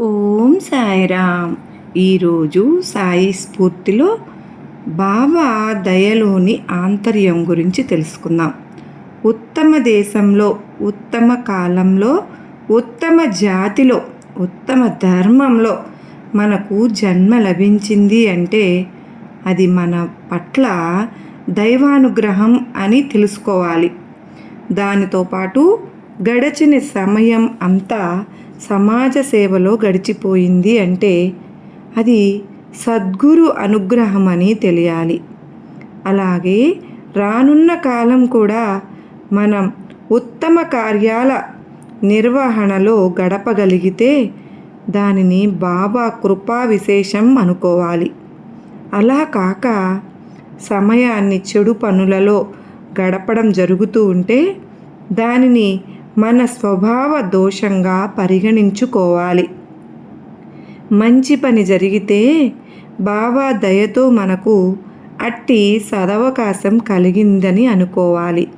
ఓం సాయిరామ్. ఈరోజు సాయి స్ఫూర్తిలో బాబా దయలోని ఆంతర్యం గురించి తెలుసుకుందాం. ఉత్తమ దేశంలో ఉత్తమ కాలంలో ఉత్తమ జాతిలో ఉత్తమ ధర్మంలో మనకు జన్మ లభించింది అంటే అది మన పట్ల దైవానుగ్రహం అని తెలుసుకోవాలి. దానితో పాటు గడచిన సమయం అంతా సమాజ సేవలో గడిచిపోయింది అంటే అది సద్గురు అనుగ్రహం అని తెలియాలి. అలాగే రానున్న కాలం కూడా మనం ఉత్తమ కార్యాల నిర్వహణలో గడపగలిగితే దానిని బాబా కృపా విశేషం అనుకోవాలి. అలా కాక సమయాన్ని చెడు పనులలో గడపడం జరుగుతూ ఉంటే దానిని మన స్వభావ దోషంగా పరిగణించుకోవాలి. మంచి పని జరిగితే బాబా దయతో మనకు అట్టి సదవకాశం కలిగిందని అనుకోవాలి.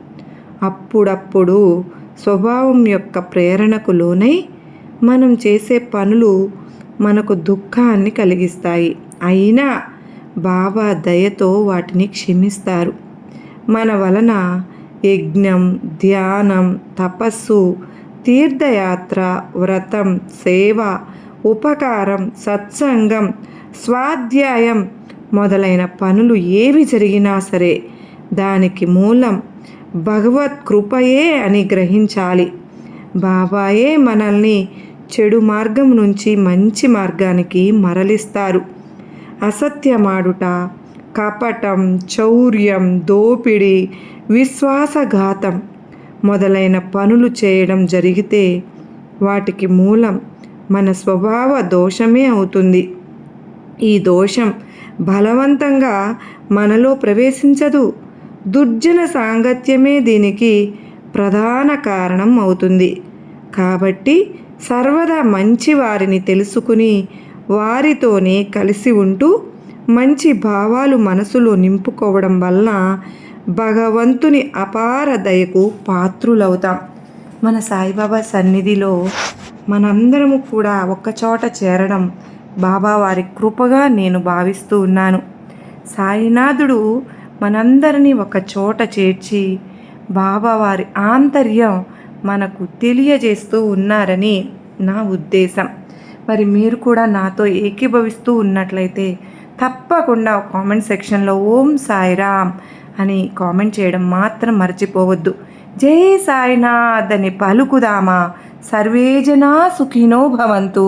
అప్పుడప్పుడు స్వభావం యొక్క ప్రేరణకు లోనై మనం చేసే పనులు మనకు దుఃఖాన్ని కలిగిస్తాయి. అయినా బాబా దయతో వాటిని క్షమిస్తారు. మన వలన యజ్ఞం ధ్యానం తపస్సు తీర్థయాత్ర వ్రతం సేవ ఉపకారం సత్సంగం స్వాధ్యాయం మొదలైన పనులు ఏవి జరిగినా సరే దానికి మూలం భగవత్ కృపయే అని గ్రహించాలి. బాబాయే మనల్ని చెడు మార్గం నుంచి మంచి మార్గానికి మరలిస్తారు. అసత్యమాడుట కపటం చౌర్యం దోపిడి విశ్వాసఘాతం మొదలైన పనులు చేయడం జరిగితే వాటికి మూలం మన స్వభావ దోషమే అవుతుంది. ఈ దోషం బలవంతంగా మనలో ప్రవేశించదు. దుర్జన సాంగత్యమే దీనికి ప్రధాన కారణం అవుతుంది. కాబట్టి సర్వదా మంచి వారిని తెలుసుకుని వారితోనే కలిసి ఉంటూ మంచి భావాలు మనసులో నింపుకోవడం వలన భగవంతుని అపార దయకు పాత్రులవుతాం. మన సాయిబాబా సన్నిధిలో మనందరము కూడా ఒక్కచోట చేరడం బాబా వారి కృపగా నేను భావిస్తూ ఉన్నాను. సాయినాథుడు మనందరినీ ఒక చోట చేర్చి బాబా వారి ఆంతర్యం మనకు తెలియజేస్తూ ఉన్నారని నా ఉద్దేశం. మరి మీరు కూడా నాతో ఏకీభవిస్తూ ఉన్నట్లయితే తప్పకుండా కామెంట్ సెక్షన్లో ఓం సాయిరామ్ అని కామెంట్ చేయడం మాత్రం మర్చిపోవద్దు. జై సాయినాథ్ అని పలుకుదామా? సర్వేజనా సుఖినో భవంతు.